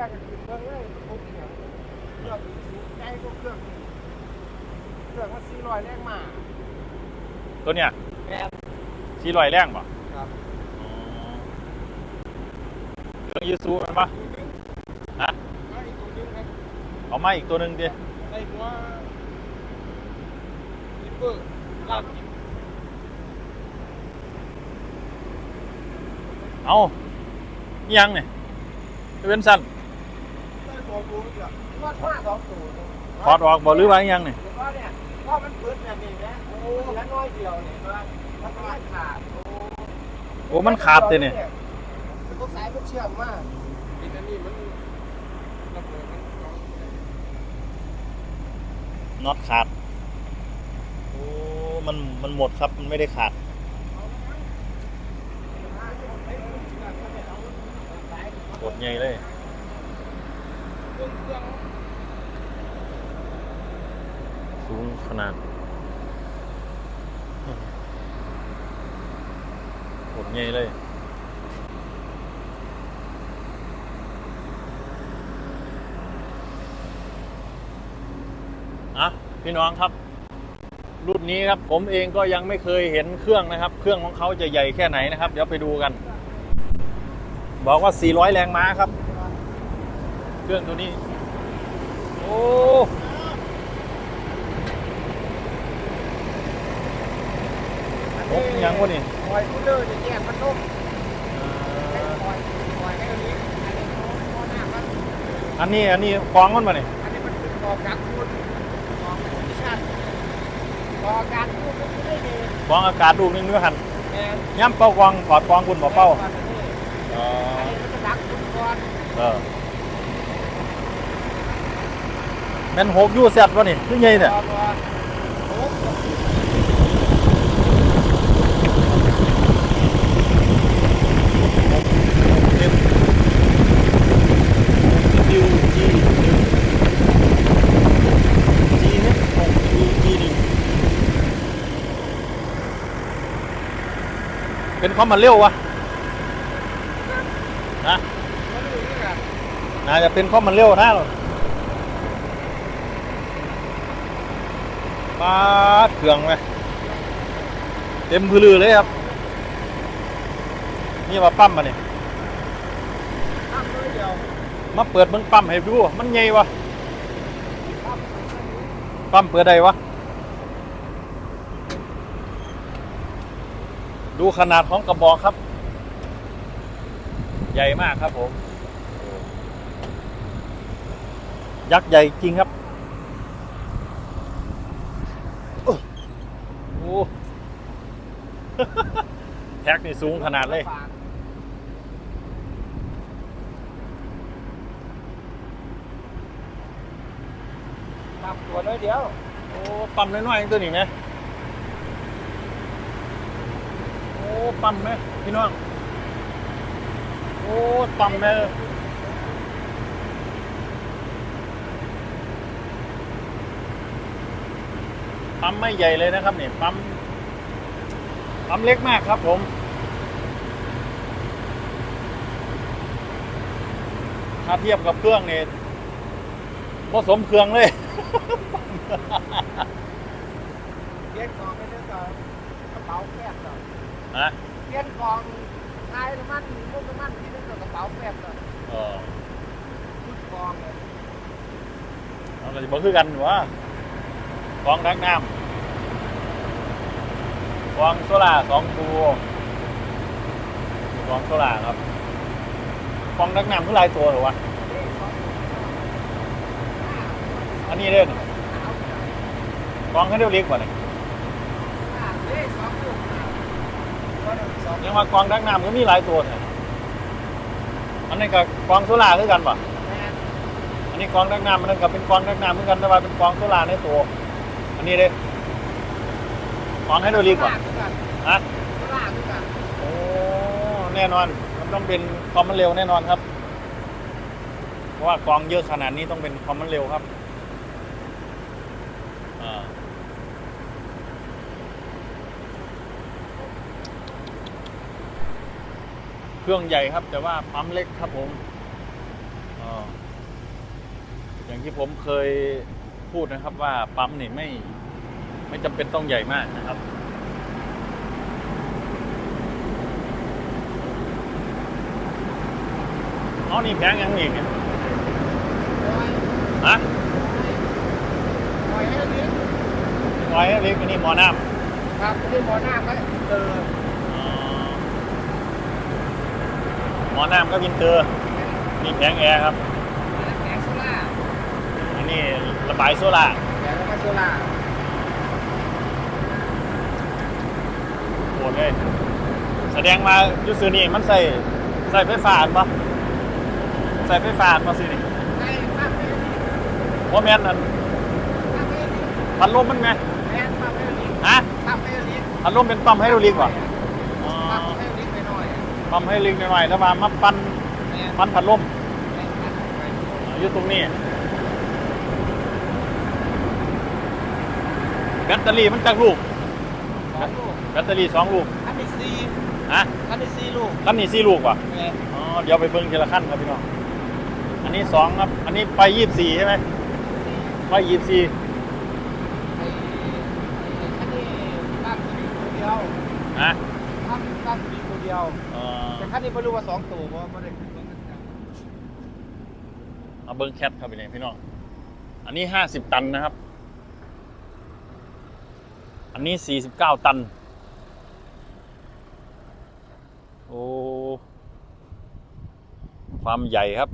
รกก็คือเครื่องเลยปุ๊บเนี่ยเครื่องสูงใหญ่กว่าเครื่องนี้เครื่องมัน400แรงมาตัวเนี้ยแม่นสี่ร้อยแรงป่ะครับเครื่องยูซูมันปะฮะแล้วอีกตัวหนึงครับเอามาอีกตัวหนึ่งดิใส่หัวลิปเปอร์ลากกินเอาอิหยังเนี่ยเป็นสั้น ตัวกูเดียวทอดผ้าสองตัวถอดออกบ่หรือว่ายังเนี่ยเดี๋ยวก็เนี่ยว่ามันพื้นแบบนี้นะโอ้แล้วน้อยเดียวเนี่ยว่ามันก็ขาดโอ้โอ้มันขาดเลยเนี่ยมันก็สายมันเชื่อมมากอีนั่นนี้มันระเบิดมันน็อตขาดโอ้มันมันหมดครับมันไม่ได้ขาดกดใหญ่เลย สูงขนาดกดใหญ่เลยอะพี่น้องครับ รุ่นนี้ครับผมเองก็ยังไม่เคยเห็นเครื่องนะครับ เครื่องของเขาจะใหญ่แค่ไหนนะครับ เดี๋ยวไปดูกัน บอกว่า 400 แรงม้าครับ เครื่องตัวนี้ โอ้โหยังวะนี่คอยคูลเลอร์จะแยกมันนุ่มให้คอยคอยให้อันนี้อันนี้โค้หน้ามันอันนี้อันนี้กองมันมาเนี่ยอันนี้มันเป็นกองกักคุณกองพิชันกองการพูดไม่ได้ดีกองอากาศลูกหนึงด้วยหันแอนย่ำเป้ากองกอดกองคุณบ่เป้าอันนี้อ๋ออันนี้มันจะดักคุณก่อนเออ แม่นหกยูเซตวะนี่คือไงเนี่ยเป็นความมันเร็ววะนะน่าจะเป็นความมันเร็วนะหรอ ปาดเครื่องไหมเต็มพื้นเลยครับ นี่มาปั๊มมาเนี่ยมาเปิดเบิ่งปั๊มให้ดูมันใหญ่วะปั๊มเปิดได้วะดูขนาดของกระบอกครับ ใหญ่มากครับผม ยักษ์ใหญ่จริงครับ โอ้ โหแท็กนี่สูงขนาดเลยทำตัวน้อยเดียว โอ้ปั๊มน้อยๆตัวนี้ไหมโอ้ปั๊มไหมพี่น้อง โอ้ปั๊มไหม ปั๊มไม่ใหญ่เลยนะครับเนี่ยปั๊มปั๊มเล็กมากครับผมถ้าเทียบกับเครื่องเนี่ยผสมเครื่องเลยเลี้ยงกองไม่ได้ต่อกระเป๋าแคบต่อนะเลี้ยงกองท้ายน้ำมันพวกน้ำมันที่เป็นกระเป๋าแคบต่อเออชุดกองเลยเราก็จะบอกคือกันว่า กองรักน้ำกองโซล่าสองตัวกองโซล่าครับกองรักน้ำคือหลายตัวหรือวะอันนี้เด่นกองให้เรียวเล็กกว่านี่เลขสองลูกก็หนึ่งสองยังว่ากองรักน้ำก็มีหลายตัวเนี่ยอันนี้กับกองโซล่าคือกันป่ะแมนอันนี้กองรักน้ำมันนนก็เป็นกองรักน้ำเหมือนกันแต่ว่าเป็นกองโซล่าในตัว อันนี้เด้กองให้เรียวเล็กกว่าด้วยกันฮะล่าด้วยกันโอ้แน่นอน มันต้องเป็นคอมมันเร็วแน่นอนครับ เพราะว่ากองเยอะขนาดนี้ต้องเป็นคอมมันเร็วครับอ่าเครื่องใหญ่ครับ แต่ว่าปั๊มเล็กครับผมอ่าอย่างที่ผมเคย พูดนะครับว่าปั๊มนี่ไม่ไม่จำเป็นต้องใหญ่มากนะครับอ๋อนี่แพงยังอีกเนี่ยฮะปล่อยให้เลี้ยงไว้เล็กอันนี้หมอน้ครับไม่ได้หมอหน้าไหมเออำอ๋อหมอน้ำก็วินเตอร์นี่แผงแอร์ครับแผงโซล่าอันนี้ ระบายโซล่าร์แผงมาโซล่าโหดเลย แสดงมายูซื้อนี่มันใส่ใส่ไฟฟ้าอันปะใส่ไฟฟ้าอันปะซื้อนี่ในภาพไม่ดีว่าแม่นอันภาพไม่ดีพัดลมมันไงแผงภาพไม่ดีฮะภาพไม่ดีพัดลมเป็นปั๊มไฮดรอลิกว่ะอ๋อภาพไม่ดีไปหน่อยปั๊มไฮดรอลิกหน่อยๆแล้วมามาปั้นแม่ปั้นพัดลมแม่ภาพไปอยู่ตรงนี้ แบตเตอรี่มันจากลูก สองลูกแบตเตอรี่สองลูกอันนี้สี่ฮะอันนี้สี่ลูกคันนี้สี่ลูกว่ะแม่อ๋อเดี๋ยวไปเบิ้งทีละขั้นครับพี่น้องอันนี้สองครับ อันนี้ไปยี่สิบสี่ใช่ไหมไปยี่สิบสี่ไอ้ไอ้อันนี้ตั้งสวิงตัวเดียวฮะตั้งตั้งสวิงตัวเดียวเอ่อแต่คันนี้ไม่รู้ว่าสองตัวเพราะไม่ได้ขึ้นมากันจังเอาเบิ้งแคทครับพี่น้องพี่น้องอันนี้ห้าสิบตันนะครับ อันนี้สี่สิบเก้าตัน โอ้ ความใหญ่ครับ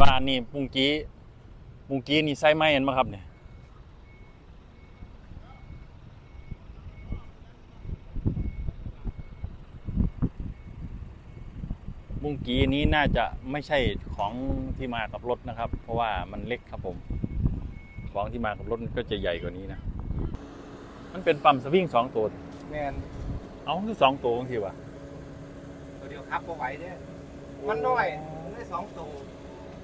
บ้านนี่ปุงกี้ปุงกี้นี่ไส้ไหมเห็นไหมครับเนี่ยบุ้งกีนี้น่าจะไม่ใช่ของที่มากับรถนะครับ เพราะว่ามันเล็กครับผม ของที่มากับรถมันก็จะใหญ่กว่านี้นะ มันเป็นปั๊มสวิงสองตัว แมนเอาคือสองตัวบางทีวะตัวเดียวครับก็ไหวเนี่ยมันน้อยมันได้สองตัว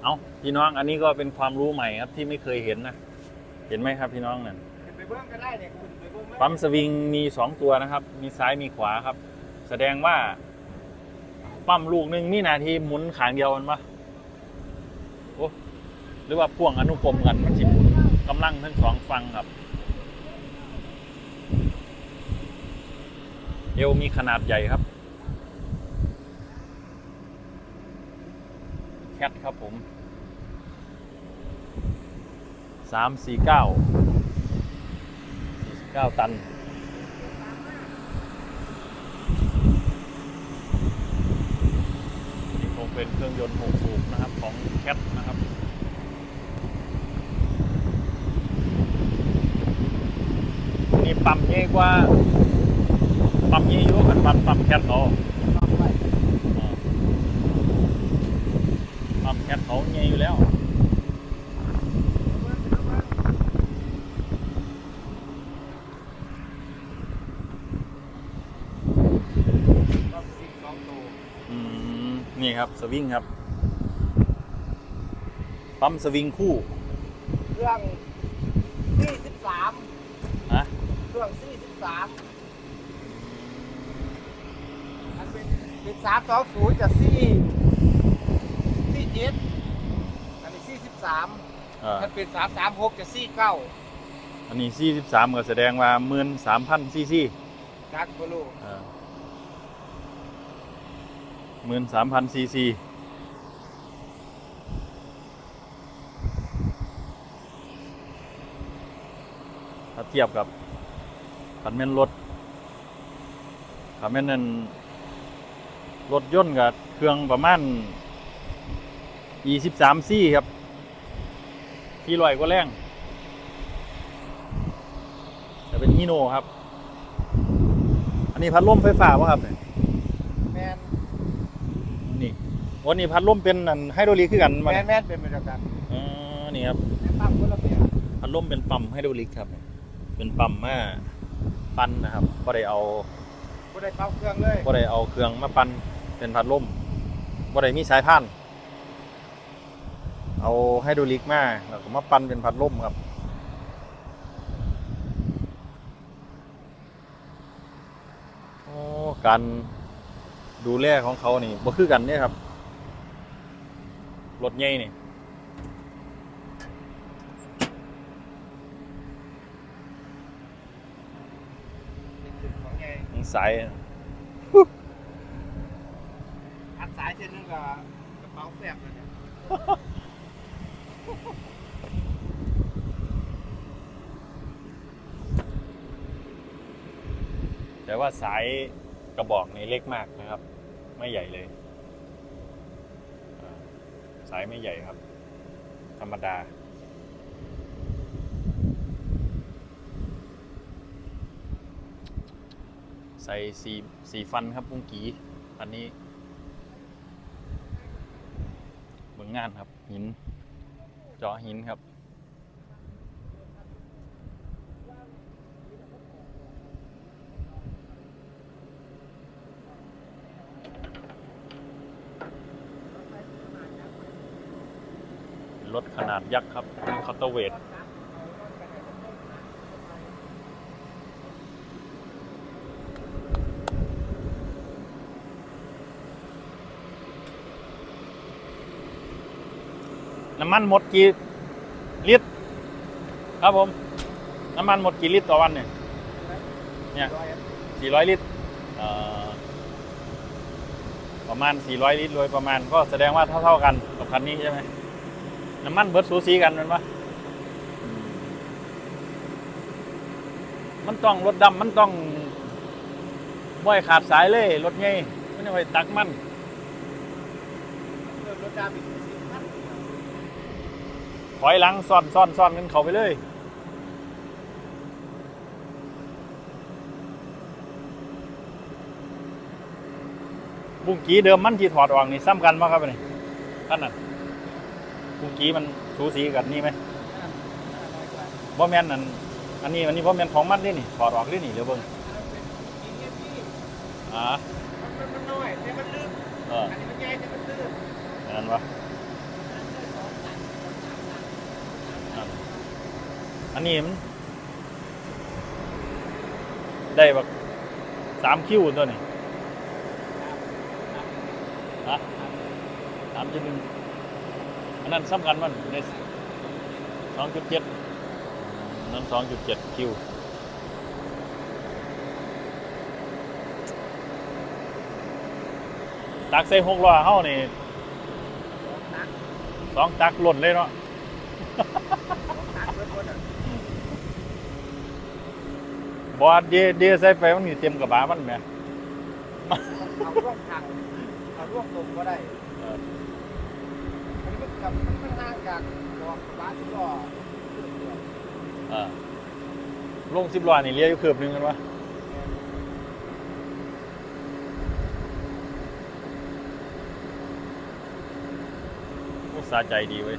เอาพี่น้องอันนี้ก็เป็นความรู้ใหม่ครับที่ไม่เคยเห็นนะ เห็นไหมครับพี่น้องนั่นขึ้นไปเบิ้งก็ได้เนี่ยคุณไปเบิ้งไหมปั๊มสวิงมีสองตัวนะครับ มีซ้ายมีขวาครับ แสดงว่าปั๊มลูกหนึ่งมีหนาทีหมุนขางเดียวมันปะโอ้หรือว่าพ่วงอนุกรมกันมันสิหมุน กำลังทั้งสองฟังครับ เอวมีขนาดใหญ่ครับ แคทครับผมสามสี่เก้าสี่สิบเก้าตัน นี่คงเป็นเครื่องยนต์หกสูบนะครับของแคท นะครับนี่ปั๊มเยอะกว่าปั๊มเยอะอยู่กันปั๊มปั๊มแคทเขาปั๊มไว้อ่าปั๊มแคทเขาเยอะอยู่แล้วปั๊มอีกสองตัวอืมนี่ครับสวิงครับปั๊มสวิงคู่ เครื่องสี่สิบสาม ฮะ เค รื่องสี่สิบสามอันเป็นเป็นสามสองศูนย์จะสี่สี่เจ็ดอันนี้สี่สิบสามอ่าถ้าเป็นสามสามหกจะสี่เก้าอันนี้ 43ก็แสดงว่า13,000ซีซีจักรบลูอ่า13,000ซีซีถ้าเทียบกับ คันแม่นรถคันแม่นนั่นรถยนต์กับเครื่องประมาณ23ซีครับที่ลอยก็แรงแต่เป็นฮีโน่ครับ อันนี้พัดลมไฟฟ้าป่ะครับเนี่ยแมนนี่วันนี้พัดลมเป็นอันไฮโดรลิกคือกันแมมานแมนเป็นเหมือนกันอ๋อนี่ครับแม่ปั๊มคนละแบบพัดลมเป็นปั๊มไฮโดรลิกครับ เป็นปั๊มมา ปั้นนะครับก็ได้เอาคนได้เป่าเครื่องเลยก็ได้เอาเครื่องมาปั้นเป็นพัดลมก็ได้มีสายพาน เอาไฮโดรลิกมาแล้วก็มาปั้นเป็นพัดลมครับโอ้การดูแลของเขานี่บ่คือกันเนี่ยครับรถใหญ่นี่เป็นจุดของไง มัน สายอัดสายเช่นนึงกับกระเป๋าแฟบเลยเนี่ยแต่ว่าสายกระบอกนี่เล็กมากนะครับ ไม่ใหญ่เลยอ่าสายไม่ใหญ่ครับ ธรรมดา ใส่สีสีฟันครับปุ้งกีอันนี้เมืองงานครับหินเจาะหินครับรถขนาดยักษ์ครับคอตเตอร์เวท น้ำมันหมดกี่ลิตร ครับผม น้ำมันหมดกี่ลิตรต่อวันเนี่ย เนี่ยสี่ร้อยลิตรประมาณสี่ร้อยลิตรโดยประมาณก็แสดงว่าเท่าๆกันกับคันนี้ใช่ไหมน้ำมันเบิร์ดสูสีกันแมันปะมันต้องรถดำมันต้องบ่อยขาดสายเลย รถไงไม่ได้ไปตักมันเริ่มรถดำอีกสิบพัน ถอยหลังซ่อนซ่อนซ่อนกันเขาไปเลยบุ้งกี้เดิมมันที่ถอดออกนี่ซ้ำกันป่ะครับนี่ท่านน่ะบุ้งกี้มันสูสีกันนี่ไหมบ่แม่นนั่นอันนี้อันนี้บ่แม่นของมันนี่นี่ถอดออกนี่นี่เดี๋ยวเบิ่งอีกเนี่ยพี่อ่ามันมันน้อยแต่มันลึกเอออันนี้มันใหญ่แต่มันลึกนั่นวะนั่น อันนี้มันได้แบบสามคิวตัวนี่ฮะสามจุดหนึ่งอันนั้นสำคัญมันในสองจุดเจ็ดนั้นสองจุดเจ็ดคิวตักใส่หกล้อเฮานี่ตักสองตักหล่นเลยเนาะ ตักเบิดคนอะ บอดเดเดใส่ไปมันนี่เต็มกระบะมันแหมเอาร่วงทางเอาร่วงตรงก็ได้เอออันนี้มันกับมันข้างหน้าจากบอกบ้านที่ก็เออลงสิบล้อนี่เลี้ยอยู่คืบหนึงกันวะอุตสาห์ใจดีเว้ย